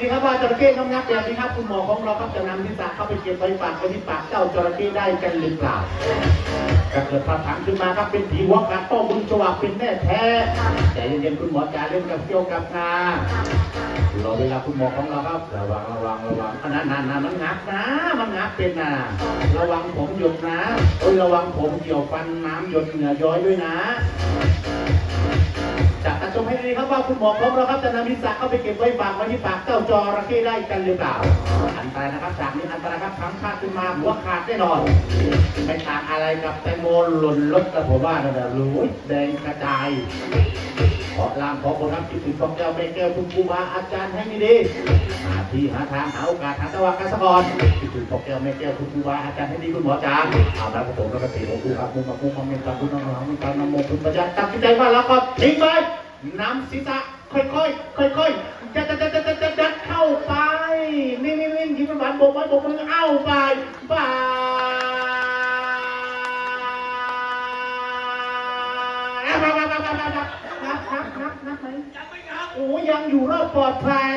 ดีครับว่าจระเข้งับๆแบบนี้ครับคุณหมอของเราครับจะนำที่สระเข้าไปเก็บไว้ปากไว้ที่ปากเจ้าจระเข้ได้กันหรือเปล่าถ้าเกิดพาถามขึ้นมาครับเป็นผีหัวขาดต้อบุญฉวากเป็นแน่แท้ใจเย็นๆคุณหมอจ๋าเล่นกับเกี่ยวกับงารอเวลาคุณหมอของเราครับระวังระวังระวังนนั้นนั่นหนมันงับนะมันงับเป็นนะระวังผมหยดนะโอ้ยระวังผมเกี่ยวฟันน้ำหยดเหงื่อย้อยด้วยนะ ดีครับว่าคุณหมอของเราครับจะนำมิสระเข้าไปเก็บไว้ฝากไว้ที่ปากเจ้าจระเข้ได้กันหรือเปล่า อันตรายนะครับจากนี้อันตรายครับทั้งขาดขึ้นมาหัวขาดแน่นอน ไม่ต่างอะไรกับแตงโมหล่นรถกระผมว่านะรู้ยแดงกระจายขอลางขอคนรับคิดถึงของแก้วแม่แก้วคุณครูบาอาจารย์ให้ดีหาที่หาทางหาโอกาสหาจังหวะการสะกอนคิดถึงของแก้วแม่แก้วคุณครูบาอาจารย์ให้ดีคุณหมอจารย์เอาละผมแล้วก็ตีของคุณครับมุมมามุมมาเมตตาคุณน้องๆมีการนำโมคุณประจันตัดสินใจว่าแล้วก็ทิ้งไป น้ำศีรษะค่อยๆค่อยๆจะจะจะจะจะจะเข้าไปนิ่นี่ยิ้มหวานโบกไม้โบกมือเอ้าไปไปนับนับนับนับไหมยังไม่นับโอ้ยังอยู่รอบปลอดภัย